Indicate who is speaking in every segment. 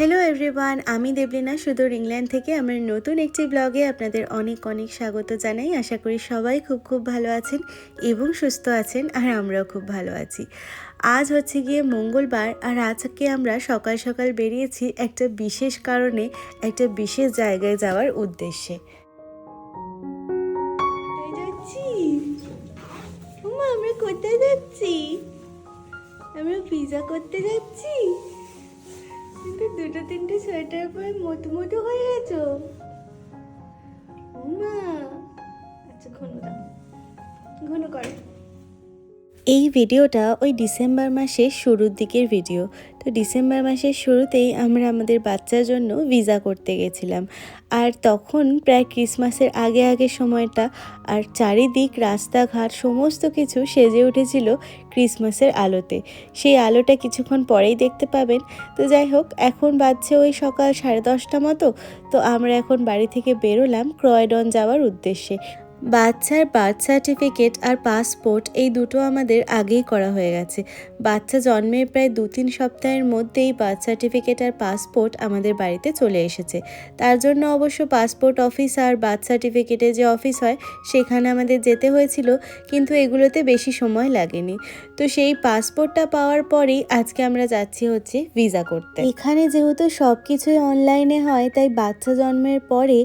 Speaker 1: Hello everyone আমি দেবলিনা সুদূর England থেকে আমার নতুন একটি ব্লগে আপনাদের অনেক অনেক স্বাগত জানাই। আশা করি সবাই খুব খুব ভালো আছেন এবং সুস্থ আছেন আর আমরাও খুব ভালো আছি। আজ হচ্ছে গিয়ে মঙ্গলবার আর আজকে আমরা সকাল সকাল বেরিয়েছি একটা বিশেষ কারণে, একটা বিশেষ জায়গায় যাওয়ার উদ্দেশ্যে। আমরা যাচ্ছি? আমরা পিজা করতে যাচ্ছি? দুটো তিনটে সোয়েটার পরে মতো মতো হয়ে গেছো? আচ্ছা ঘন ঘন করো। এই ভিডিওটা ওই ডিসেম্বর মাসের শুরুর দিকের ভিডিও। তো ডিসেম্বর মাসের শুরুতেই আমরা আমাদের বাচ্চার জন্য ভিসা করতে গেছিলাম। আর তখন প্রায় ক্রিসমাসের আগে আগে সময়টা আর চারিদিক, রাস্তাঘাট, সমস্ত কিছু সেজে উঠেছিল ক্রিসমাসের আলোতে। সেই আলোটা কিছুক্ষণ পরেই দেখতে পাবেন। তো যাই হোক, এখন বাজছে ওই সকাল সাড়ে দশটা মতো। তো আমরা এখন বাড়ি থেকে বেরোলাম ক্রয়ডন যাওয়ার উদ্দেশ্যে। বাচ্চার বার্থ সার্টিফিকেট আর পাসপোর্ট এই দুটো আমাদের আগেই করা হয়ে গেছে। বাচ্চা জন্মের প্রায় দু তিন সপ্তাহের মধ্যেই বার্থ সার্টিফিকেট আর পাসপোর্ট আমাদের বাড়িতে চলে এসেছে। তার জন্য অবশ্য পাসপোর্ট অফিস আর বার্থ সার্টিফিকেটের যে অফিস হয়, সেখানে আমাদের যেতে হয়েছিল, কিন্তু এগুলোতে বেশি সময় লাগেনি। তো সেই পাসপোর্টটা পাওয়ার পরেই আজকে আমরা যাচ্ছি হচ্ছে ভিসা করতে। এখানে যেহেতু সব কিছুই অনলাইনে হয়, তাই বাচ্চা জন্মের পরে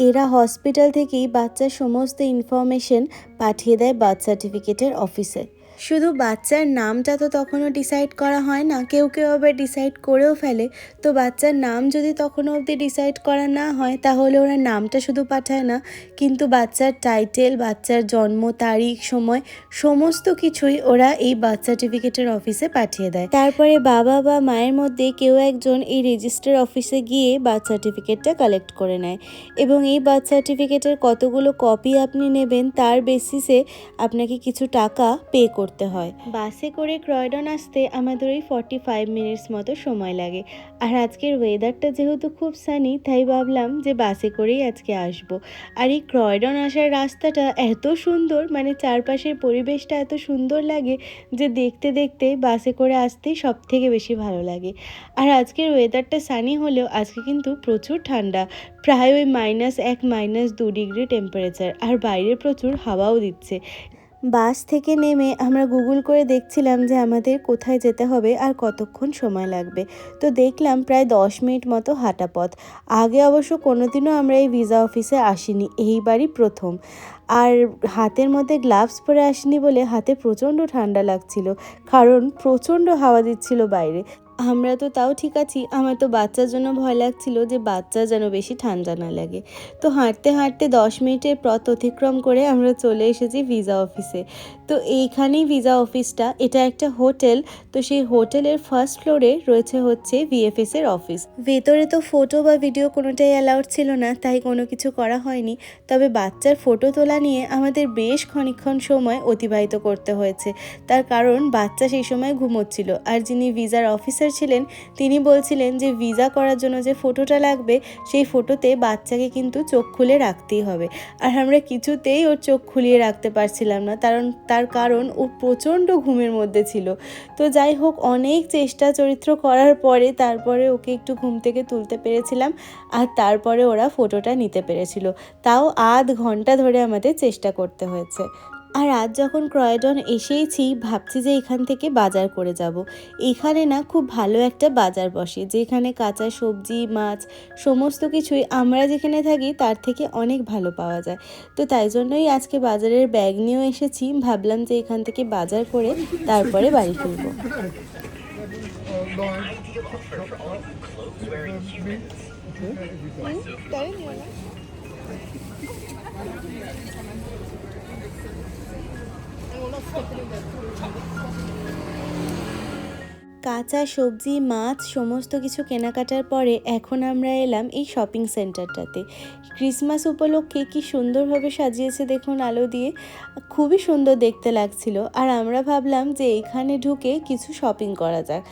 Speaker 1: এরা হসপিটাল থেকেই বাচ্চার সমস্ত ইনফরমেশন পাঠিয়ে দেয় বার্থ সার্টিফিকেটের অফিসে শুধু বাচ্চার নামটা তো তখনও ডিসাইড করা হয় না, কেউ কেউ আবার ডিসাইড করেও ফেলে। তো বাচ্চার নাম যদি তখনও অবধি ডিসাইড করা না হয়, তাহলে ওরা নামটা শুধু পাঠায় না, কিন্তু বাচ্চার টাইটেল বাচ্চার জন্ম, তারিখ, সময়, সমস্ত কিছুই ওরা এই বার্থ সার্টিফিকেটের অফিসে পাঠিয়ে দেয়। তারপরে বাবা বা মায়ের মধ্যে কেউ একজন এই রেজিস্টার অফিসে গিয়ে বার্থ সার্টিফিকেটটা কালেক্ট করে নেয়। এবং এই বার্থ সার্টিফিকেটের কতগুলো কপি আপনি নেবেন, তার বেসিসে আপনাকে কিছু টাকা পে করতে হয়। বাসে করে ক্রয়ডন আসতে আমাদের ওই ফর্টি ফাইভ মিনিটস মতো সময় লাগে। আর আজকের ওয়েদারটা যেহেতু খুব সানি তাই ভাবলাম যে বাসে করেই আজকে আসব। আর এই ক্রয়ডন আসার রাস্তাটা এত সুন্দর মানে চারপাশের পরিবেশটা এত সুন্দর লাগে যে দেখতে দেখতে বাসে করে আসতেই সব থেকে বেশি ভালো লাগে। আর আজকের ওয়েদারটা সানি হলেও আজকে কিন্তু প্রচুর ঠান্ডা। প্রায় ওই মাইনাস এক মাইনাস দু ডিগ্রি টেম্পারেচার আর বাইরে প্রচুর হাওয়াও দিচ্ছে। বাস থেকে নেমে আমরা গুগল করে দেখছিলাম যে আমাদের কোথায় যেতে হবে আর কতক্ষণ সময় লাগবে। তো দেখলাম প্রায় দশ মিনিট মতো হাঁটা পথ। আগে অবশ্য কোনোদিনও আমরা এই ভিসা অফিসে আসিনি, এইবারই প্রথম। আর হাতের মধ্যে গ্লাভস পরে আসিনি বলে হাতে প্রচণ্ড ঠান্ডা লাগছিল, কারণ প্রচণ্ড হাওয়া দিচ্ছিল বাইরে। আমরা তো তাও ঠিক আছি। আমার তো বাচ্চার জন্য ভয় লাগছিল যে বাচ্চা যেন বেশি ঠান্ডা না লাগে। তো হাঁটতে হাঁটতে দশ মিনিটের পথ অতিক্রম করে আমরা চলে এসেছি ভিসা অফিসে। তো এইখানেই ভিসা অফিসটা, এটা একটা হোটেল, তো সেই হোটেলের ফার্স্ট ফ্লোরে রয়েছে হচ্ছে ভিএফএস এর অফিস। ভেতরে তো ফটো বা ভিডিও কোনোটাই অ্যালাউড ছিল না, তাই কোনো কিছু করা হয়নি। তবে বাচ্চার ফটো তোলা নিয়ে আমাদের বেশ খানিকক্ষণ সময় অতিবাহিত করতে হয়েছে। তার কারণ বাচ্চা সেই সময় ঘুমোচ্ছিল, আর যিনি ভিসার অফিসার ছিলেন তিনি বলছিলেন যে ভিসা করার জন্য যে ফটোটা লাগবে, সেই ফটোতে বাচ্চাকে কিন্তু চোখ খুলে রাখতেই হবে। আর আমরা কিছুতেই ওর চোখ খুলিয়ে রাখতে পারছিলাম না, কারণ তার কারণ ও প্রচণ্ড ঘুমের মধ্যে ছিল। তো যাই হোক, অনেক চেষ্টা চরিত্র করার পরে তারপরে ওকে একটু ঘুম থেকে তুলতে পেরেছিলাম, আর তারপরে ওরা ফটোটা নিতে পেরেছিল। তাও আধ ঘণ্টা ধরে আমাদের চেষ্টা করতে হয়েছে। আর আজ যখন ক্রয়ডন এসেইছি, ভাবছি যে এখান থেকে বাজার করে যাব। এখানে না খুব ভালো একটা বাজার বসে, যেখানে কাঁচা সবজি, মাছ, সমস্ত কিছুই আমরা যেখানে থাকি, তার থেকে অনেক ভালো পাওয়া যায়। তো তাই জন্যই আজকে বাজারের ব্যাগ নিয়েও এসেছি। ভাবলাম যে এখান থেকে বাজার করে তারপরে বাড়ি ফিরবো। কাঁচা সবজি, মাছ, সমস্ত কিছু কেনাকাটার পরে এখন আমরা এলাম এই শপিং সেন্টারটাতে ক্রিসমাস উপলক্ষে কি সুন্দরভাবে সাজিয়েছে দেখুন আলো দিয়ে। খুবই সুন্দর দেখতে লাগছিল। আর আমরা ভাবলাম যে এখানে ঢুকে কিছু শপিং করা যাক।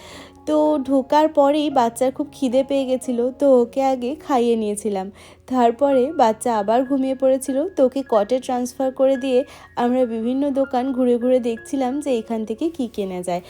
Speaker 1: তো ঢোকার পরেই বাচ্চার খুব খিদে পেয়ে গেছিল, তো ওকে আগে খাইয়ে নিয়েছিলাম। তারপরে বাচ্চা আবার ঘুমিয়ে পড়েছিল, তো ওকে কটে ট্রান্সফার করে দিয়ে আমরা বিভিন্ন দোকান ঘুরে ঘুরে দেখছিলাম যে এখান থেকে কী কেনা যায়।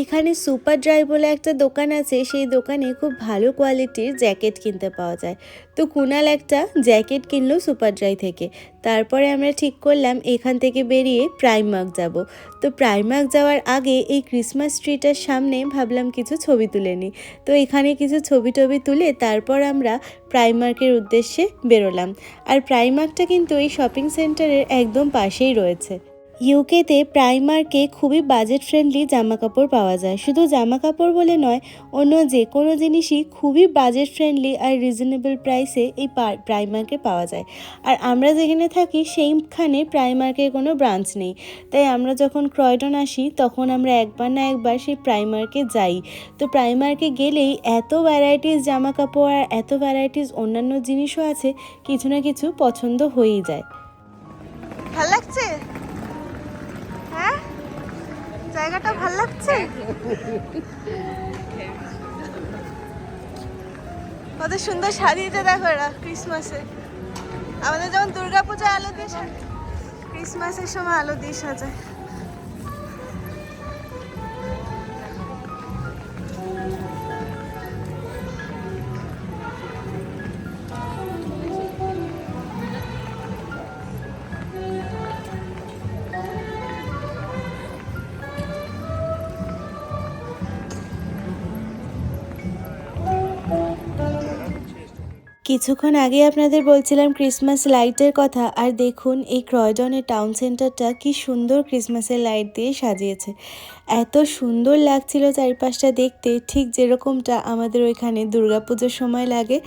Speaker 1: এখানে সুপার ড্রাই বলে একটা দোকান আছে, সেই দোকানে খুব ভালো কোয়ালিটির জ্যাকেট কিনতে পাওয়া যায়। তো কুনাল একটা জ্যাকেট কিনলো সুপার ড্রাই থেকে। তারপরে আমরা ঠিক করলাম, এখান থেকে বেরিয়ে প্রাইমার্ক যাব। তো প্রাইমার্ক যাওয়ার আগে এই ক্রিসমাস ট্রিটার সামনে ভাবলাম কিছু ছবি তুলে নিই। তো এখানে কিছু ছবি টবি তুলে তারপর আমরা প্রাইমার্কের উদ্দেশ্যে বেরোলাম। আর প্রাইমার্কটা কিন্তু এই শপিং সেন্টারের একদম পাশেই রয়েছে। ইউকেতে প্রাইমার্কে খুবই বাজেট ফ্রেন্ডলি জামা কাপড় পাওয়া যায়। শুধু জামা কাপড় বলে নয়, অন্য যে কোনো জিনিসই খুবই বাজেট ফ্রেন্ডলি আর রিজনেবল প্রাইসে এই প্রাইমার্কে পাওয়া যায়। আর আমরা যেখানে থাকি, সেইখানে প্রাইমার্কের কোনো ব্রাঞ্চ নেই। তাই আমরা যখন ক্রয়ডন আসি, তখন আমরা একবার না একবার সেই প্রাইমার্কে যাই। তো প্রাইমার্কে গেলেই এত ভ্যারাইটিস জামা কাপড় আর এত ভ্যারাইটিস অন্যান্য জিনিসও আছে, কিছু না কিছু পছন্দ হয়েই যায়।
Speaker 2: ভালো লাগছে? জায়গাটা ভালো লাগছে? কত সুন্দর সাজিয়েছে দেখো এরা ক্রিসমাসে। আমাদের যেমন দুর্গাপূজা আলো দিয়ে ক্রিসমাসের সময় আলো দিয়ে সাজায়।
Speaker 1: কিছুক্ষণ আগে আপনাদের বলছিলাম ক্রিসমাস লাইটের কথা, আর দেখুন এই ক্রয়ডনের টাউন সেন্টারটা কি সুন্দর ক্রিসমাসের লাইট দিয়ে সাজিয়েছে। এত সুন্দর লাগছিল চারিপাশটা দেখতে, ঠিক যেরকমটা আমাদের ওইখানে দুর্গাপুজোর সময় লাগে,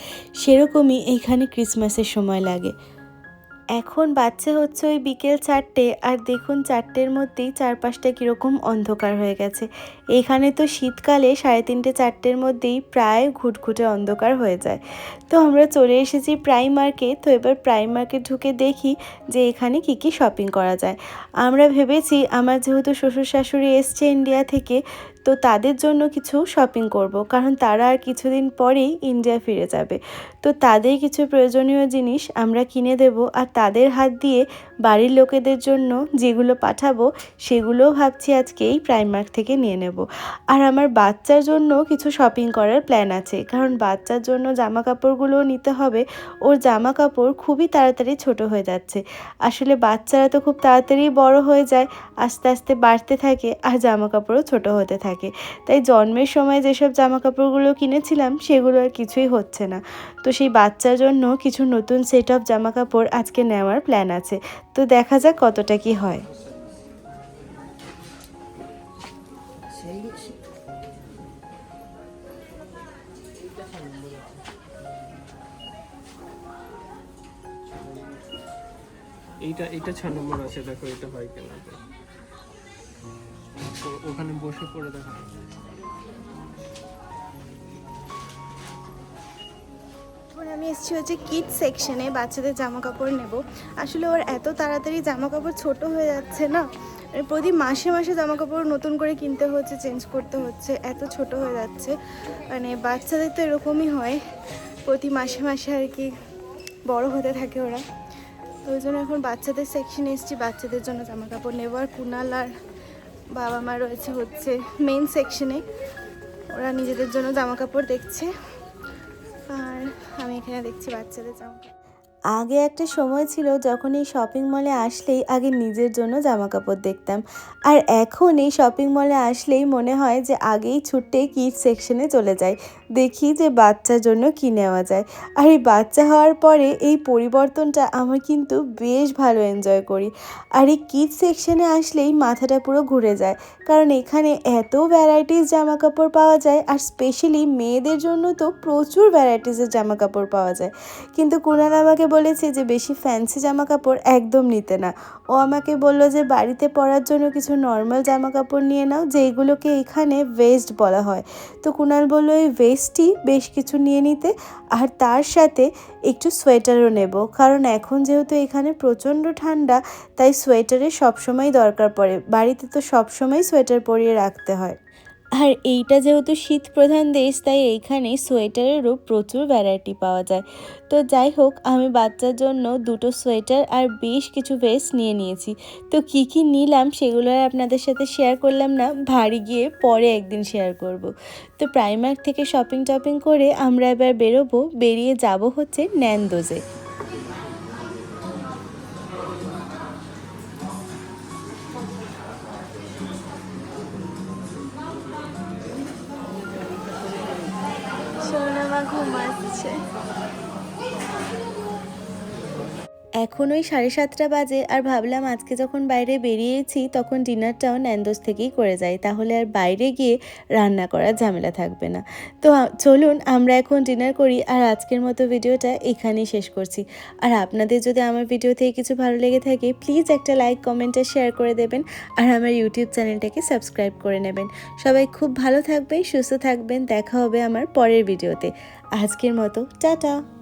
Speaker 1: সেরকমই এখানে ক্রিসমাসের সময় লাগে। এখন বাচ্চা হচ্ছে ওই বিকেল চারটে আর দেখুন চারটের মধ্যেই চারপাশটা কীরকম অন্ধকার হয়ে গেছে। এখানে তো শীতকালে সাড়ে তিনটে চারটের মধ্যেই প্রায় ঘুটঘুটে অন্ধকার হয়ে যায়। তো আমরা চলে এসেছি প্রাইমার্কে, তো এবার প্রাইমার্কে ঢুকে দেখি যে এখানে কি কি শপিং করা যায়। আমরা ভেবেছি, আমার যেহেতু শ্বশুর শাশুড়ি এসছে ইন্ডিয়া থেকে তো তাদের জন্য কিছু শপিং করব। কারণ তারা আর কিছুদিন পরেই ইন্ডিয়া ফিরে যাবে। তো তাদের কিছু প্রয়োজনীয় জিনিস আমরা কিনে দেব আর তাদের হাত দিয়ে বাড়ির লোকেদের জন্য যেগুলো পাঠাবো, সেগুলোও ভাবছি আজকে এই প্রাইমার্ক থেকে নিয়ে নেব। আর আমার বাচ্চার জন্য কিছু শপিং করার প্ল্যান আছে। কারণ বাচ্চার জন্য জামা কাপড়গুলোও নিতে হবে। ওর জামা কাপড় খুবই তাড়াতাড়ি ছোট হয়ে যাচ্ছে। আসলে বাচ্চারা তো খুব তাড়াতাড়ি বড় হয়ে যায়, আস্তে আস্তে বাড়তে থাকে আর জামা কাপড়ও ছোট হতে থাকে। তাই জন্মের সময় যেসব জামা কাপড়গুলো কিনেছিলাম, সেগুলো আর কিছুই হচ্ছে না। তো সেই বাচ্চার জন্য কিছু নতুন সেট অফ জামা কাপড় আজকে নেওয়ার প্ল্যান আছে। তো দেখা যাক কতটা কি হয়।
Speaker 3: এইটা এইটা ছ নম্বর আছে, দেখো এটা হয় কেন। ওখানে বসে পড়ে দেখো।
Speaker 2: আমি এসেছি হচ্ছে কিড সেকশনে বাচ্চাদের জামা কাপড় নেব। আসলে ওর এত তাড়াতাড়ি জামা কাপড় ছোট হয়ে যাচ্ছে না। প্রতি মাসে মাসে জামা কাপড় নতুন করে কিনতে হচ্ছে চেঞ্জ করতে হচ্ছে, এত ছোট হয়ে যাচ্ছে। মানে বাচ্চাদের তো এরকমই হয়, প্রতি মাসে মাসে আর কি বড় হতে থাকে ওরা। ওই জন্য এখন বাচ্চাদের সেকশনে এসেছি, বাচ্চাদের জন্য জামা কাপড় নেব। আর কুনাল আর বাবা মা রয়েছে হচ্ছে মেন সেকশনে ওরা নিজেদের জন্য জামা কাপড় দেখছে আর আমি এখানে দেখছি বাচ্চাদের জামা।
Speaker 1: আগে একটা সময় ছিল যখন এই শপিং মলে আসলেই আগে নিজের জন্য জামা কাপড় দেখতাম। আর এখন এই শপিং মলে আসলেই মনে হয় যে আগেই ছুটে কিড সেকশনে চলে যাই। দেখি যে বাচ্চার জন্য কী নেওয়া যায়। আর এই বাচ্চা হওয়ার পরে এই পরিবর্তনটা আমার কিন্তু বেশ ভালো এনজয় করি। আর এই কিড সেকশনে আসলেই মাথাটা পুরো ঘুরে যায়। কারণ এখানে এত ভ্যারাইটিস জামা কাপড় পাওয়া যায় আর স্পেশালি মেয়েদের জন্য তো প্রচুর ভ্যারাইটিসের জামা কাপড় পাওয়া যায়। কিন্তু কুনাল আমাকে বলেছে যে বেশি ফ্যান্সি জামা কাপড় একদম নিতে না। ও আমাকে বলল যে বাড়িতে পরার জন্য কিছু নর্মাল জামা কাপড় নিয়ে নাও, যেইগুলোকে এখানে ওয়েস্ট বলা হয়। তো কুনাল বলল, এই ওয়েস্টই বেশ কিছু নিয়ে নিতে, আর তার সাথে একটু সোয়েটারও নেব। কারণ এখন যেহেতু এখানে প্রচণ্ড ঠান্ডা, তাই সোয়েটারের সবসময় দরকার পড়ে। বাড়িতে তো সবসময় সোয়েটার পরিয়ে রাখতে হয়। আর এইটা যেহেতু শীত প্রধান দেশ, তাই এইখানে সোয়েটারেরও প্রচুর ভ্যারাইটি পাওয়া যায়। তো যাই হোক, আমি বাচ্চার জন্য দুটো সোয়েটার আর বেশ কিছু ভেস্ট নিয়ে নিয়েছি। তো কি কি নিলাম সেগুলো আর আপনাদের সাথে শেয়ার করলাম না, ভারী গিয়ে পরে একদিন শেয়ার করব। তো প্রাইমার্ক থেকে শপিং টপিং করে আমরা এবার বেরোবো, বেরিয়ে যাব হচ্ছে ন্যান্দোজে
Speaker 2: 给我买一只
Speaker 1: এখন ওই সাড়ে সাতটা বাজে আর ভাবলাম আজকে যখন বাইরে বেরিয়েছি তখন ডিনারটাও ন্যান্দোস থেকেই করে যাই। তাহলে আর বাইরে গিয়ে রান্না করার ঝামেলা থাকবে না। তো চলুন আমরা এখন ডিনার করি আর আজকের মতো ভিডিওটা এখানেই শেষ করছি। আর আপনাদের যদি আমার ভিডিও থেকে কিছু ভালো লেগে থাকে প্লিজ একটা লাইক কমেন্ট শেয়ার করে দেবেন। আর আমার ইউটিউব চ্যানেলটাকে সাবস্ক্রাইব করে নেবেন। সবাই খুব ভালো থাকবেন, সুস্থ থাকবেন। দেখা হবে আমার পরের ভিডিওতে। আজকের মতো, টাটা!